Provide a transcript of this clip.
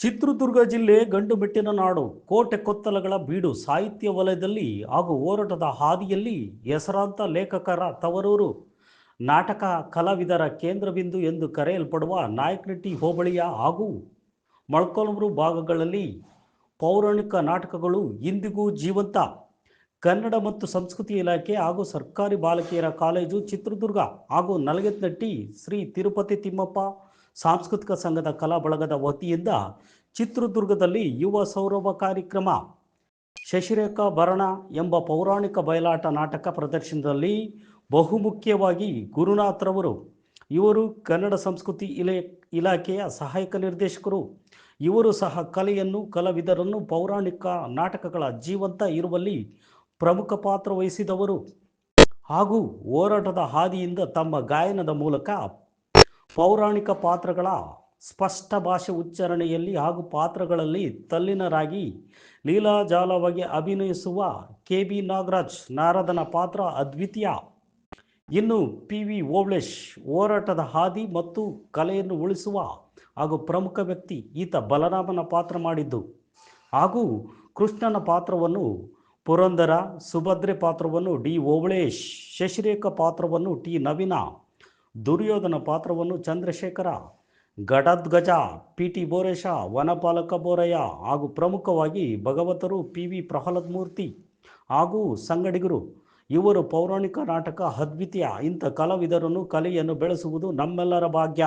ಚಿತ್ರದುರ್ಗ ಜಿಲ್ಲೆ ಗಂಡುಮೆಟ್ಟಿನ ನಾಡು, ಕೋಟೆ ಕೊತ್ತಲಗಳ ಬೀಡು ಸಾಹಿತ್ಯ ವಲಯದಲ್ಲಿ ಹಾಗೂ ಹೋರಾಟದ ಹಾದಿಯಲ್ಲಿ ಹೆಸರಾಂತ ಲೇಖಕರ ತವರೂರು. ನಾಟಕ ಕಲಾವಿದರ ಕೇಂದ್ರಬಿಂದು ಎಂದು ಕರೆಯಲ್ಪಡುವ ನಾಯಕನಟ್ಟಿ ಹೋಬಳಿಯ ಹಾಗೂ ಮೊಳಕಾಲ್ಮೂರು ಭಾಗಗಳಲ್ಲಿ ಪೌರಾಣಿಕ ನಾಟಕಗಳು ಇಂದಿಗೂ ಜೀವಂತ. ಕನ್ನಡ ಮತ್ತು ಸಂಸ್ಕೃತಿ ಇಲಾಖೆ ಹಾಗೂ ಸರ್ಕಾರಿ ಬಾಲಕಿಯರ ಕಾಲೇಜು ಚಿತ್ರದುರ್ಗ ಹಾಗೂ ನಲಗತ್ನಟ್ಟಿ ಶ್ರೀ ತಿರುಪತಿ ತಿಮ್ಮಪ್ಪ ಸಾಂಸ್ಕೃತಿಕ ಸಂಘದ ಕಲಾ ಬಳಗದ ವತಿಯಿಂದ ಚಿತ್ರದುರ್ಗದಲ್ಲಿ ಯುವ ಸೌರಭ ಕಾರ್ಯಕ್ರಮ, ಶಶಿರೇಖಾ ಭರಣ ಎಂಬ ಪೌರಾಣಿಕ ಬಯಲಾಟ ನಾಟಕ ಪ್ರದರ್ಶನದಲ್ಲಿ ಬಹುಮುಖ್ಯವಾಗಿ ಗುರುನಾಥ್ರವರು ಇವರು ಕನ್ನಡ ಸಂಸ್ಕೃತಿ ಇಲೆ, ಇಲಾಖೆಯ ಸಹಾಯಕ ನಿರ್ದೇಶಕರು. ಇವರು ಸಹ ಕಲೆಯನ್ನು, ಕಲಾವಿದರನ್ನು ಪೌರಾಣಿಕ ನಾಟಕಗಳ ಜೀವಂತ ಇರುವಲ್ಲಿ ಪ್ರಮುಖ ಪಾತ್ರ ವಹಿಸಿದವರು. ಹಾಗೂ ಹೋರಾಟದ ಹಾದಿಯಿಂದ ತಮ್ಮ ಗಾಯನದ ಮೂಲಕ ಪೌರಾಣಿಕ ಪಾತ್ರಗಳ ಸ್ಪಷ್ಟ ಭಾಷೆ ಉಚ್ಚಾರಣೆಯಲ್ಲಿ ಹಾಗೂ ಪಾತ್ರಗಳಲ್ಲಿ ತಲ್ಲಿನರಾಗಿ ಲೀಲಾಜಾಲವಾಗಿ ಅಭಿನಯಿಸುವ ಕೆ ಬಿ ನಾಗರಾಜ್ ನಾರದನ ಪಾತ್ರ ಅದ್ವಿತೀಯ. ಇನ್ನು ಪಿ ವಿ ಓಬಳೇಶ್ ಹೋರಾಟದ ಹಾದಿ ಮತ್ತು ಕಲೆಯನ್ನು ಉಳಿಸುವ ಹಾಗೂ ಪ್ರಮುಖ ವ್ಯಕ್ತಿ ಈತ ಬಲರಾಮನ ಪಾತ್ರ ಮಾಡಿದ್ದು. ಹಾಗೂ ಕೃಷ್ಣನ ಪಾತ್ರವನ್ನು ಪುರಂದರ, ಸುಭದ್ರೆ ಪಾತ್ರವನ್ನು ಡಿ ಓಬಳೇಶ್ ಶಶಿರೇಖ ಪಾತ್ರವನ್ನು ಟಿ ನವೀನ ದುರ್ಯೋಧನ ಪಾತ್ರವನ್ನು ಚಂದ್ರಶೇಖರ ಗಡದ್ಗಜ ಪಿ ಟಿ ಬೋರೇಶ, ವನಪಾಲಕ ಬೋರಯ್ಯ ಹಾಗೂ ಪ್ರಮುಖವಾಗಿ ಭಗವತರು ಪಿ ವಿ ಪ್ರಹ್ಲಾದ್ ಮೂರ್ತಿ ಹಾಗೂ ಸಂಗಡಿಗರು. ಇವರು ಪೌರಾಣಿಕ ನಾಟಕ, ಅದ್ವಿತೀಯ ಇಂಥ ಕಲಾವಿದರನ್ನು, ಕಲೆಯನ್ನು ಬೆಳೆಸುವುದು ನಮ್ಮೆಲ್ಲರ ಭಾಗ್ಯ.